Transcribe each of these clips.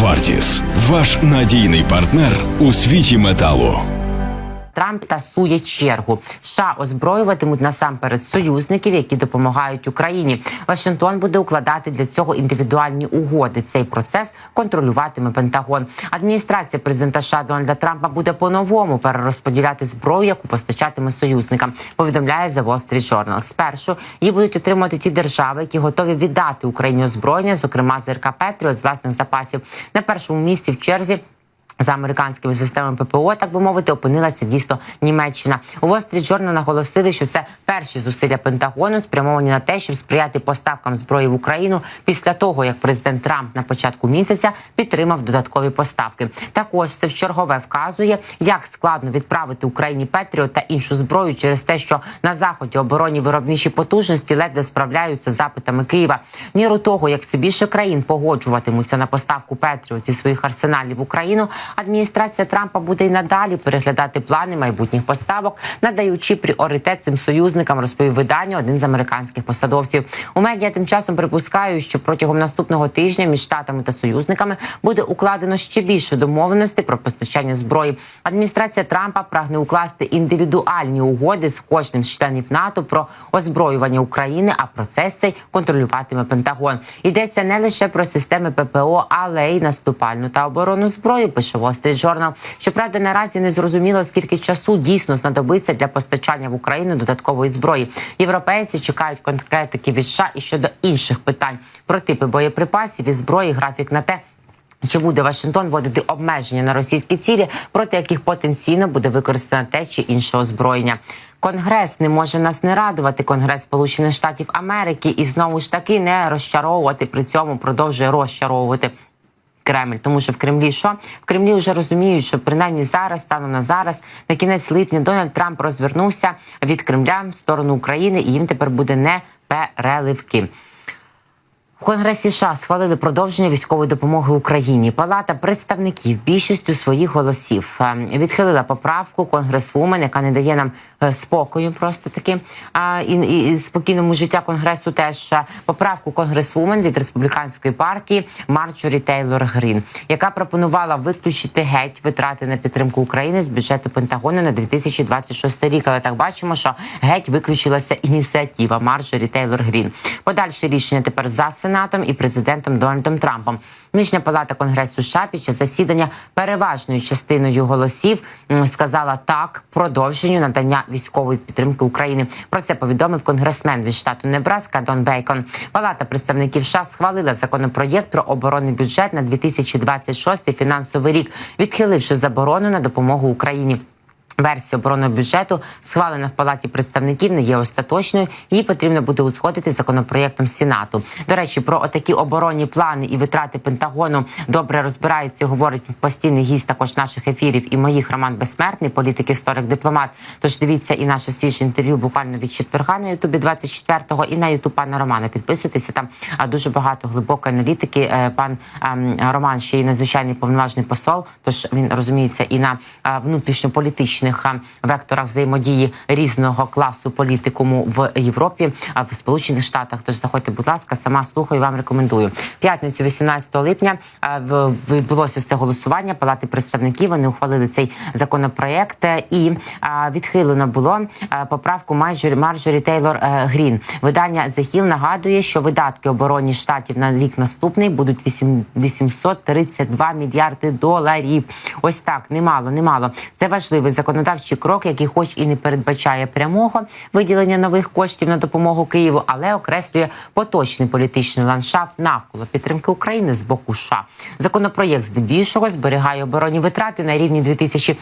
Вартіс ваш надійний партнер у світі металу. Трамп тасує чергу. США озброюватимуть насамперед союзників, які допомагають Україні. Вашингтон буде укладати для цього індивідуальні угоди. Цей процес контролюватиме Пентагон. Адміністрація президента США Дональда Трампа буде по-новому перерозподіляти зброю, яку постачатиме союзникам. Повідомляє The Wall Street Journal. Спершу її будуть отримувати ті держави, які готові віддати Україні озброєння, зокрема ЗРК Петріот з власних запасів. На першому місці в черзі. За американськими системами ППО, так би мовити, опинилася дійсно Німеччина. У Wall Street Journal наголосили, що це перші зусилля Пентагону спрямовані на те, щоб сприяти поставкам зброї в Україну після того, як президент Трамп на початку місяця підтримав додаткові поставки. Також це в чергове вказує, як складно відправити Україні Петріот та іншу зброю через те, що на заході оборонні виробничі потужності ледве справляються з запитами Києва. Міру того, як все більше країн погоджуватимуться на поставку Петріот зі своїх арсеналів в Україну адміністрація Трампа буде й надалі переглядати плани майбутніх поставок, надаючи пріоритет цим союзникам, розповів виданню один з американських посадовців. У медіа тим часом припускають, що протягом наступного тижня між штатами та союзниками буде укладено ще більше домовленостей про постачання зброї. Адміністрація Трампа прагне укласти індивідуальні угоди з кожним з членів НАТО про озброювання України. А процес цей контролюватиме Пентагон. Йдеться не лише про системи ППО, але й наступальну та оборонну зброю. Пише Wall Street Journal. Щоправда, наразі не зрозуміло, скільки часу дійсно знадобиться для постачання в Україну додаткової зброї. Європейці чекають конкретики від США і щодо інших питань про типи боєприпасів і зброї, графік на те. Чи буде Вашингтон вводити обмеження на російські цілі, проти яких потенційно буде використано те чи інше озброєння? Конгрес не може нас не радувати. Конгрес Сполучених Штатів Америки і знову ж таки не розчаровувати при цьому продовжує розчаровувати. Кремль, тому що в Кремлі що в Кремлі вже розуміють, що принаймні зараз, станом на зараз, на кінець липня, Дональд Трамп розвернувся від Кремля в сторону України, і їм тепер буде не переливки. У Конгресі США схвалили продовження військової допомоги Україні. Палата представників більшістю своїх голосів е, відхилила поправку конгресвумен, яка не дає нам е, спокою, просто таки а і, і, і спокійному життя конгресу. Теж е, поправку конгресвумен від республіканської партії Марджорі Тейлор Грін, яка пропонувала виключити геть витрати на підтримку України з бюджету Пентагону на 2026 рік. Але так бачимо, що геть виключилася ініціатива Марджорі Тейлор Грін. Подальше рішення тепер за сенатом і президентом Дональдом Трампом. Нижня палата конгресу США під час засідання переважною частиною голосів сказала так продовженню надання військової підтримки України. Про це повідомив конгресмен від штату Небраска Дон Бейкон. Палата представників США схвалила законопроєкт про оборонний бюджет на 2026 фінансовий рік, відхиливши заборону на допомогу Україні. Версія оборонного бюджету схвалена в палаті представників не є остаточною. Її потрібно буде узгодити з законопроєктом Сенату. До речі, про отакі оборонні плани і витрати Пентагону добре розбирається. Говорить постійний гість також наших ефірів і моїх Роман Безсмертний, політик, історик, дипломат. Тож дивіться і наше свіже інтерв'ю буквально від четверга на Ютубі 24-го і на Ютуб пана Романа. Підписуйтеся там а, дуже багато глибокої аналітики. Е, Пан ем, Роман ще й надзвичайний повноважний посол. Тож він розуміється і на е, е, векторах взаємодії різного класу політикуму в Європі, а в Сполучених Штатах. Тож заходьте, будь ласка, сама слухаю, вам рекомендую. П'ятницю, 18 липня, відбулося це голосування Палати представників. Вони ухвалили цей законопроект е, і відхилено було е, поправку Марджорі, Марджорі Тейлор е, Грін. Видання Hill нагадує, що видатки оборонні штатів на рік наступний будуть 8 832 мільярди доларів. Ось так, немало, немало. Це важливий законодавчий крок, який, хоч і не передбачає прямого виділення нових коштів на допомогу Києву, але окреслює поточний політичний ландшафт навколо підтримки України з боку США. Законопроєкт здебільшого зберігає оборонні витрати на рівні 2000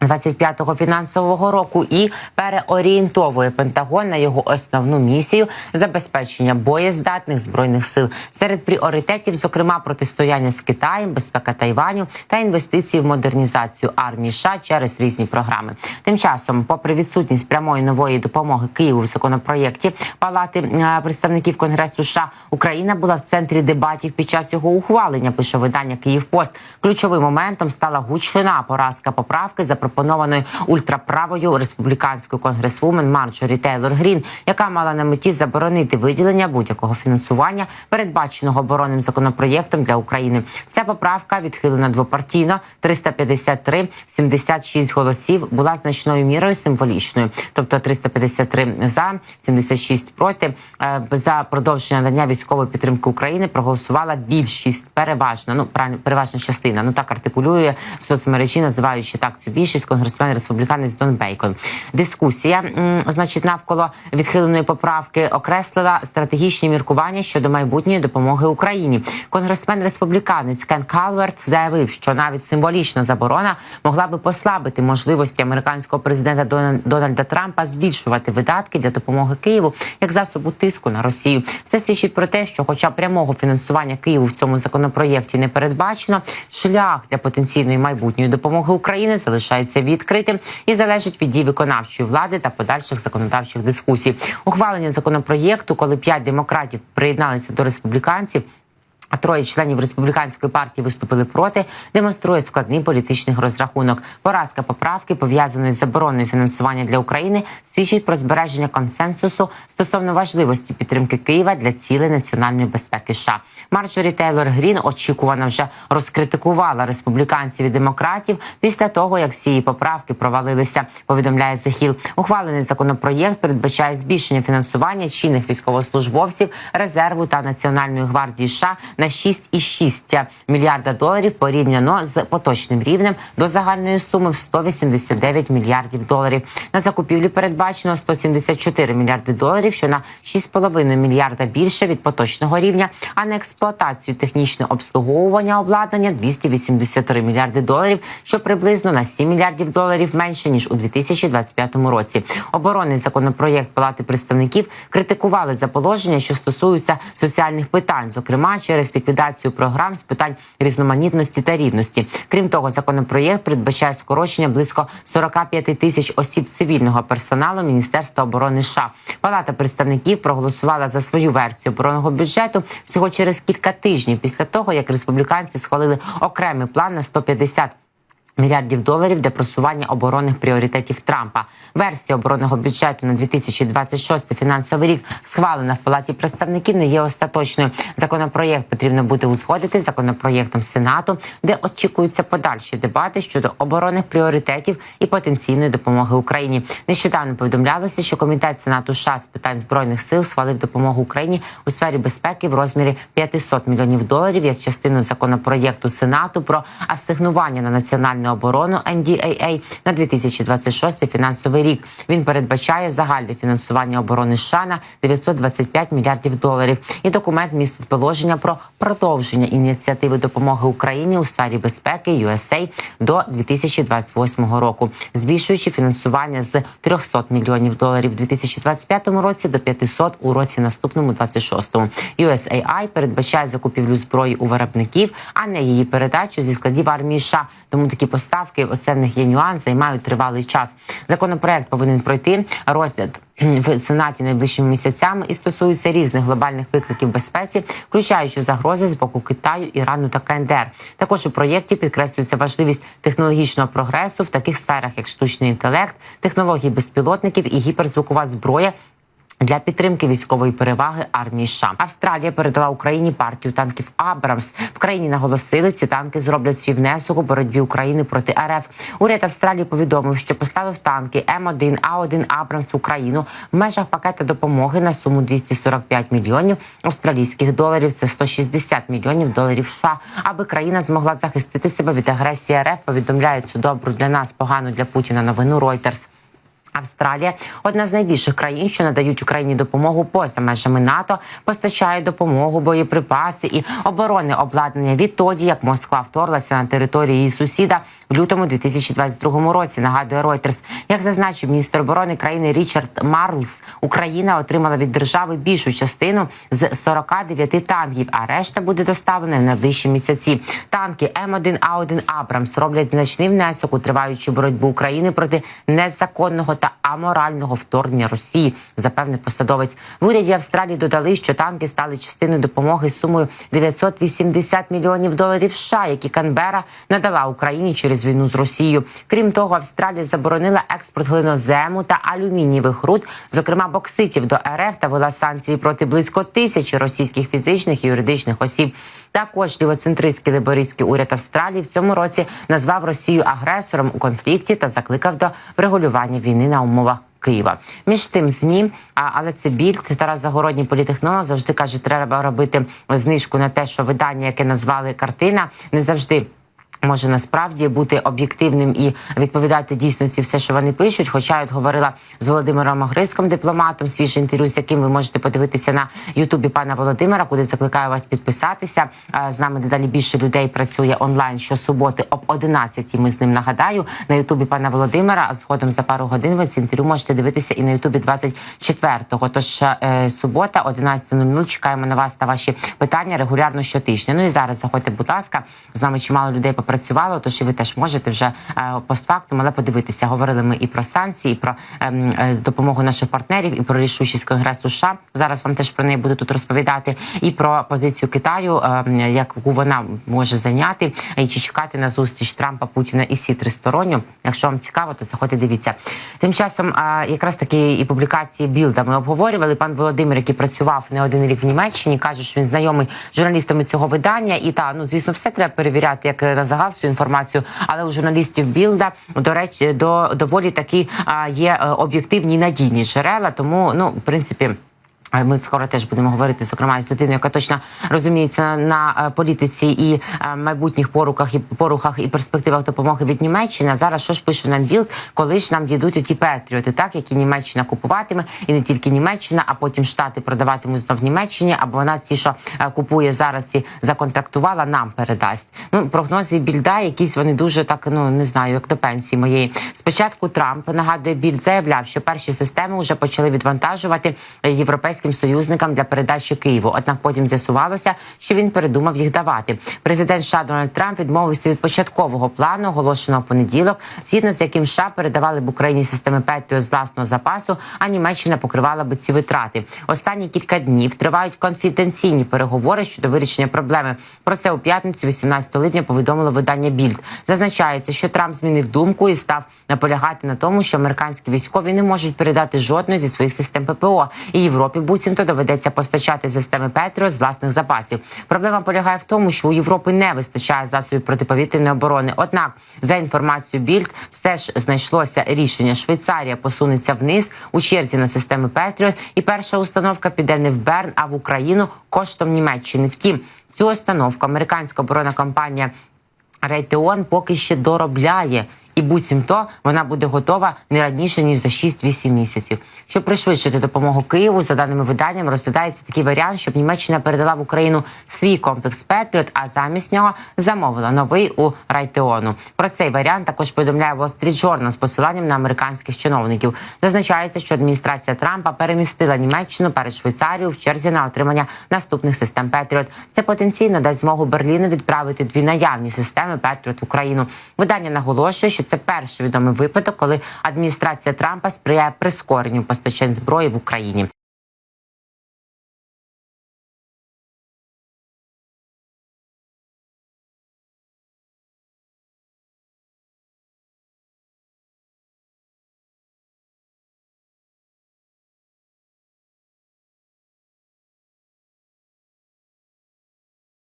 25-го фінансового року і переорієнтовує Пентагон на його основну місію забезпечення боєздатних збройних сил серед пріоритетів, зокрема протистояння з Китаєм, безпека Тайваню та інвестиції в модернізацію армії США через різні програми. Тим часом, попри відсутність прямої нової допомоги Києву в законопроєкті Палати е, представників Конгресу США, Україна була в центрі дебатів під час його ухвалення. Пише видання Київпост. Ключовим моментом стала гучна поразка поправки, запропонованої запропонованої ультраправою республіканською конгресвумен Марджорі Тейлор Грін, яка мала на меті заборонити виділення будь-якого фінансування, передбаченого оборонним законопроєктом для України. Ця поправка відхилена двопартійно 353, 76 голосів була значною мірою символічною, тобто 353 за, 76 проти. Е, За продовження надання військової підтримки України проголосувала більшість, переважна, ну переважна частина. Ну так артикулює в соцмережі, називаючи так цю більшість конгресмен республіканець Дон Бейкон. Дискусія, значить, навколо відхиленої поправки окреслила стратегічні міркування щодо майбутньої допомоги Україні. Конгресмен республіканець Кен Калверт заявив, що навіть символічна заборона могла би послабити можливості американського президента Дона- Дональда Трампа збільшувати видатки для допомоги Києву як засобу тиску на Росію. Це свідчить про те, що, хоча прямого фінансування Києву в цьому законопроєкті не передбачено, шлях для потенційної майбутньої допомоги України залишається відкритим і залежить від дій виконавчої влади та подальших законодавчих дискусій. Ухвалення законопроєкту, коли п'ять демократів приєдналися до республіканців. А троє членів республіканської партії виступили проти, демонструє складний політичний розрахунок. Поразка поправки пов'язаної з забороною фінансування для України свідчить про збереження консенсусу стосовно важливості підтримки Києва для цілей національної безпеки. США. Марджорі Тейлор Грін очікувано вже розкритикувала республіканців і демократів після того, як всі її поправки провалилися. Повідомляє Hill. Ухвалений законопроєкт передбачає збільшення фінансування чинних військовослужбовців резерву та національної гвардії США на 6,6 мільярда доларів порівняно з поточним рівнем до загальної суми в 189 мільярдів доларів. На закупівлі передбачено 174 мільярди доларів, що на 6,5 мільярда більше від поточного рівня. А на експлуатацію технічне обслуговування обладнання 283 мільярди доларів, що приблизно на 7 мільярдів доларів менше ніж у 2025 році. Оборонний законопроєкт Палати представників критикували за положення, що стосуються соціальних питань, зокрема через ліквідацію програм з питань різноманітності та рівності. Крім того, законопроєкт передбачає скорочення близько 45 тисяч осіб цивільного персоналу Міністерства оборони США. Палата представників проголосувала за свою версію оборонного бюджету всього через кілька тижнів після того, як республіканці схвалили окремий план на 150 Мільярдів доларів для просування оборонних пріоритетів Трампа. Версія оборонного бюджету на 2026 фінансовий рік схвалена в палаті представників. Не є остаточною. Законопроєкт потрібно буде узгодити з законопроєктом Сенату, де очікуються подальші дебати щодо оборонних пріоритетів і потенційної допомоги Україні. Нещодавно повідомлялося, що комітет Сенату США з питань збройних сил схвалив допомогу Україні у сфері безпеки в розмірі 500 мільйонів доларів як частину законопроєкту Сенату про асигнування на національну оборону NDAA на 2026 фінансовий рік. Він передбачає загальне фінансування оборони США на 925 мільярдів доларів. І документ містить положення про продовження ініціативи допомоги Україні у сфері безпеки USA до 2028 року, збільшуючи фінансування з 300 мільйонів доларів у 2025 році до 500 у році наступному 26-му. USAI передбачає закупівлю зброї у виробників, а не її передачу зі складів армії США. Тому такі поставки, оце в них є нюанс, займають тривалий час. Законопроект повинен пройти розгляд. В сенаті найближчими місяцями і стосується різних глобальних викликів безпеці, включаючи загрози з боку Китаю, Ірану та КНДР. Також у проєкті підкреслюється важливість технологічного прогресу в таких сферах, як штучний інтелект, технології безпілотників і гіперзвукова зброя. Для підтримки військової переваги армії США Австралія передала Україні партію танків Абрамс. В країні наголосили, ці танки зроблять свій внесок у боротьбі України проти РФ. Уряд Австралії повідомив, що поставив танки М1 А1 Абрамс в Україну в межах пакета допомоги на суму 245 мільйонів австралійських доларів. Це 160 мільйонів доларів США, аби країна змогла захистити себе від агресії РФ. Повідомляє цю добру для нас, погану для Путіна новину Reuters. Австралія одна з найбільших країн, що надають Україні допомогу поза межами НАТО, постачає допомогу, боєприпаси і оборонне обладнання відтоді, як Москва вторглася на територію її сусіда в лютому 2022 році. Нагадує Reuters. Як зазначив міністр оборони країни Річард Марлс, Україна отримала від держави більшу частину з 49 танків, а решта буде доставлена в найближчі місяці. Танки М1 А1 Абрамс роблять значний внесок у триваючу боротьбу України проти незаконного та аморального вторгнення Росії, запевнив посадовець. В уряді Австралії додали, що танки стали частиною допомоги сумою 980 мільйонів доларів США, які Канбера надала Україні через війну з Росією. Крім того, Австралія заборонила експорт глинозему та алюмінієвих руд, зокрема бокситів до РФ та вела санкції проти близько тисячі російських фізичних і юридичних осіб. Також лівоцентристський лейбористський уряд Австралії в цьому році назвав Росію агресором у конфлікті та закликав до врегулювання війни на умова Києва між тим змі, а, але це більд Тарас Загородній політехнолог завжди каже, треба робити знижку на те, що видання, яке назвали картина, не завжди. Може насправді бути об'єктивним і відповідати дійсності все, що вони пишуть. Хоча я от говорила з Володимиром Агриском, дипломатом, свіже інтерв'ю, з яким ви можете подивитися на Ютубі пана Володимира, куди закликаю вас підписатися. Е, З нами дедалі більше людей працює онлайн щосуботи об 11 Ми з ним нагадаю на Ютубі пана Володимира. А згодом за пару годин ви це інтерв'ю можете дивитися і на Ютубі 24-го. Тож е, субота, 11.00, Чекаємо на вас та ваші питання регулярно щотижня. Ну і зараз заходьте, будь ласка, з нами чимало людей попрацювало. Тож і ви теж можете вже е, постфактум, але подивитися. Говорили ми і про санкції, і про ем, е, допомогу наших партнерів, і про рішучість конгресу. США. зараз вам теж про неї буду тут розповідати, і про позицію Китаю, ем, яку вона може зайняти, і чи чекати на зустріч Трампа, Путіна і Сі тристоронню. Якщо вам цікаво, то заходьте, дивіться. Тим часом, а, якраз таки і публікації Білда ми обговорювали. Пан Володимир, який працював не один рік в Німеччині, каже, що він знайомий журналістами цього видання. І та ну звісно, все треба перевіряти, як на загал всю інформацію. Але у журналістів Білда до речі, до доволі такі а, є е, об'єктивні надійні джерела. Тому ну, в принципі. Ми скоро теж будемо говорити, зокрема, з людиною, яка точно розуміється на е, політиці і е, майбутніх поруках і порухах і перспективах допомоги від Німеччини. Зараз що ж пише нам Білд, коли ж нам дійдуть ті патріоти, так які Німеччина купуватиме, і не тільки Німеччина, а потім штати продаватимуть знов Німеччині, або вона ці, що е, купує зараз, ці законтрактувала, нам передасть. Ну прогнози більда, якісь вони дуже так, ну не знаю, як до пенсії моєї. Спочатку Трамп нагадує більд, заявляв, що перші системи вже почали відвантажувати європейським союзникам для передачі Києву. Однак потім з'ясувалося, що він передумав їх давати. Президент США Дональд Трамп відмовився від початкового плану, оголошеного понеділок, згідно з яким США передавали б Україні системи Петріо з власного запасу, а Німеччина покривала би ці витрати. Останні кілька днів тривають конфіденційні переговори щодо вирішення проблеми. Про це у п'ятницю, 18 липня, повідомило видання Більд. Зазначається, що Трамп змінив думку і став наполягати на тому, що американські військові не можуть передати жодної зі своїх систем ППО і Європі буцімто доведеться постачати системи Петріо з власних запасів. Проблема полягає в тому, що у Європи не вистачає засобів протиповітряної оборони. Однак, за інформацією Більд, все ж знайшлося рішення. Швейцарія посунеться вниз у черзі на системи Петріот, і перша установка піде не в Берн, а в Україну коштом Німеччини. Втім, цю установку американська оборонна компанія Рейтеон поки ще доробляє. І буцімто вона буде готова не раніше ніж за 6-8 місяців. Щоб пришвидшити допомогу Києву, за даними виданням, розглядається такий варіант, щоб Німеччина передала в Україну свій комплекс Петріот, а замість нього замовила новий у Райтеону. Про цей варіант також повідомляє Wall Street Journal з посиланням на американських чиновників. Зазначається, що адміністрація Трампа перемістила Німеччину перед Швейцарією в черзі на отримання наступних систем Петріот. Це потенційно дасть змогу Берліну відправити дві наявні системи Петріот в Україну. Видання наголошує, що це перший відомий випадок, коли адміністрація Трампа сприяє прискоренню постачань зброї в Україні.